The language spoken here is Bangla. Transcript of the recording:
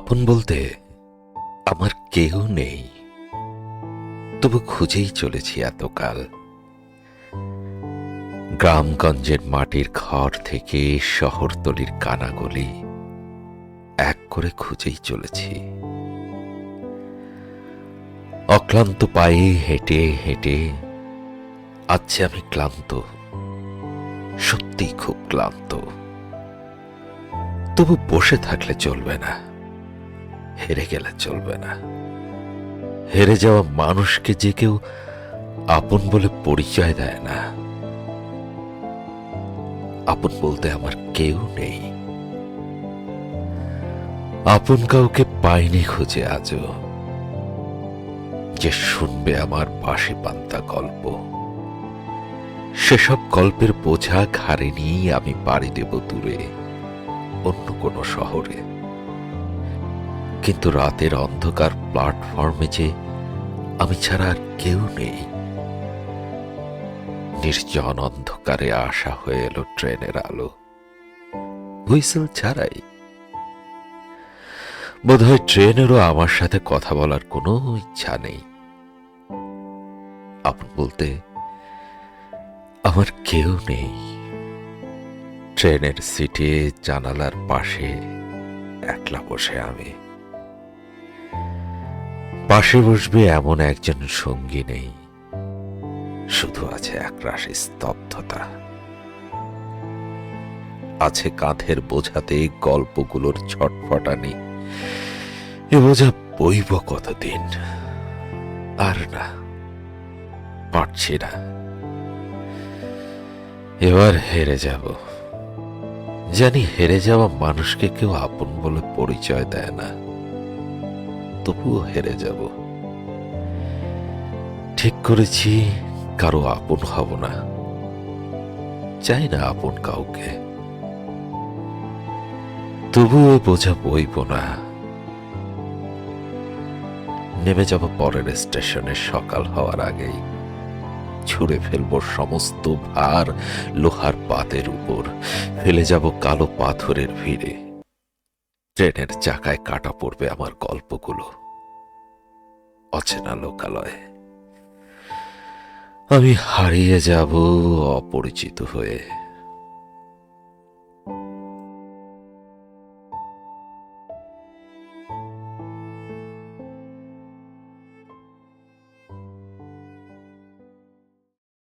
আপন বলতে আমার কেউ নেই। তবু খুঁজেই চলেছি এতকাল। গ্রামগঞ্জের মাটির ঘর থেকে শহরতলির কানাগলি এক করে খুঁজেই চলেছি। অক্লান্ত পায়ে হেঁটে হেঁটে আজ আমি ক্লান্ত সত্যি খুব ক্লান্ত। তবু বসে থাকলে চলবে না। হেরে গেলে চলবে না। হেরে যাওয়া মানুষকে যে কেউ আপন বলে পরিচয় দেয় না। আপন বলতে আমার কেউ নেই। আপন কাউকে পাইনি খুঁজে আজও। যে শুনবে আমার পাশে পান্তা গল্প। সেসব গল্পের বোঝা ঘাড়ে নিয়েই আমি পাড়ি দেব দূরে, অন্য কোনো শহরে। কিন্তু রাতের অন্ধকার প্ল্যাটফর্মে যে আমি ছাড়া আর কেউ নেই। নির্জন অন্ধকারে আসা হয়ে এলো ট্রেনের আলো। হুইসেল ছাড়াই। বোধহয় ট্রেনেরও আমার সাথে কথা বলার কোনো ইচ্ছা নেই। আপন বলতে, আমার কেউ নেই। ট্রেনের সিটে জানালার পাশে একলা বসে আমি। পাশে বসবে এমন একজন সঙ্গী নেই। শুধু আছে একরাশ স্তব্ধতা। আছে কাঁধের বোঝাতে গল্পগুলোর ছটফটানি। এ বোঝা বইব কতদিন আর না, পারছি না। এবার হেরে যাব। জানি হেরে যাওয়া মানুষকে কেউ আপন বলে পরিচয় দেয় না। তবুও হেরে যাব। ঠিক করেছি, কারও আপন হব না। চাই না আপন কাউকে। তবুও বোঝা বইব না। নেমে যাব পরের স্টেশনে, সকাল হওয়ার আগেই। ছুঁড়ে ফেলব সমস্ত ভার লোহার পাতের উপর। ফেলে যাব কালো পাথরের ভিড়ে। ট্রেনের চাকায় কাটা পড়বে আমার গল্পগুলো। অচেনা লোকালয়ে। আমি হারিয়ে যাব অপরিচিত হয়ে।